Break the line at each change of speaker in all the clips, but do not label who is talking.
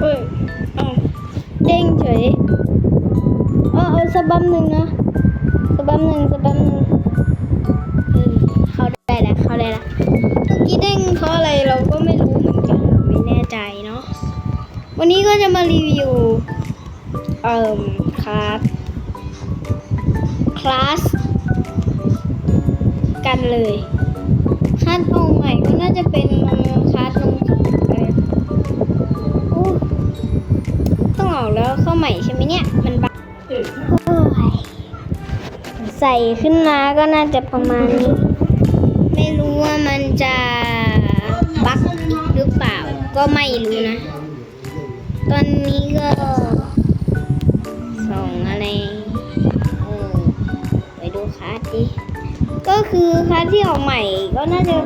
เอ้ยเอาเด้งเฉยเออเออสักบัมหนึ่งนะสบัมหนึ่งสบัมหนึ่งเขาได้แล้วเขาได้แล้วเมื่อกี้เด้งเพราะอะไรเราก็ไม่รู้เหมือนกันเราไม่แน่ใจเนาะวันนี้ก็จะมารีวิวเอ่อคลาสคลาสกันเลย แล้วเข้าใหม่ใช่ไหมเนี่ย มันบักใส่ขึ้นมาก็น่าจะประมาณนี้ ไม่รู้ว่ามันจะบักอีกหรือเปล่า ก็ไม่รู้นะ ตอนนี้ก็ส่องอะไรเออไปดูคาร์ดดิก็คือคาร์ดที่ออกใหม่ก็น่าจะ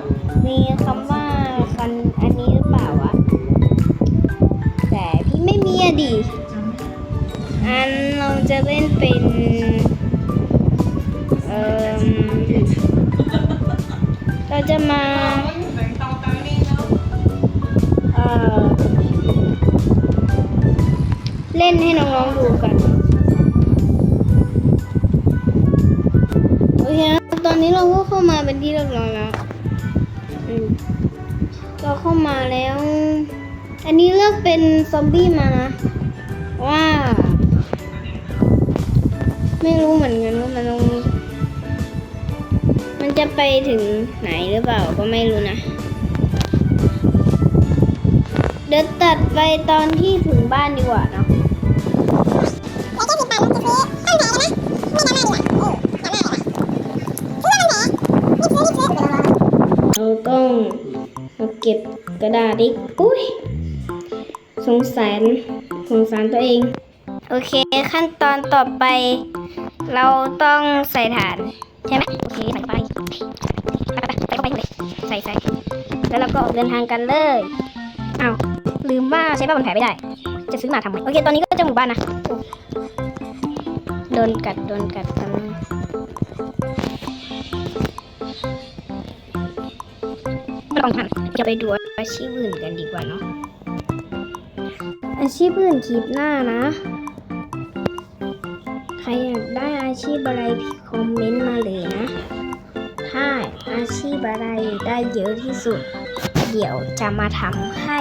มีคำว่า อันเราจะเล่นเป็น เอ่อเราจะมาเอ่อเล่นให้น้องๆดูกันโอเคนะตอนนี้เราก็เข้ามาเป็นที่เรียบร้อยแล้วเราเข้ามาแล้ว อันนี้เลือกเป็นซอมบี้มานะว่า ไม่รู้เหมือนกันว่ามันต้องมันจะไปถึงไหนหรือเปล่าก็ไม่รู้นะ เดี๋ยวตัดไปตอนที่ถึงบ้านดีกว่าเนาะ
แล้วก็ติดตาจะซื้อตั้งแต่แล้ไม่นานมากดีกว่าเอานมากเลยซื้อมาวันไหนรีบซื้อรีบซื้อ
เราต้องมาเก็บกระดาษอีกอุ้ยสงสารสงสารตัวเอง โอเคขั้นตอนต่อไป เราต้องใส่ฐาน ใช่ไหมโอเคใส่ไปไปไปใส่เข้าไปเลยใส่ใส่แล้วเราก็ออกเดินทางกันเลยอ้าวลืมว่าใช้ผ้าพันแผลไม่ได้ จะซื้อมาทำไมโอเคตอนนี้ก็จะหมู่บ้านนะโดนกัดโดนกัดกันงไม่ต้องทันจะไปดูอาชีพอื่นกันดีกว่าเนาะอาชีพอื่นคลิปหน้านะ ใครอยากได้อาชีพอะไรคอมเมนต์มาเลยนะ ถ้าอาชีพอะไรได้เยอะที่สุด เดี๋ยวจะมาทำให้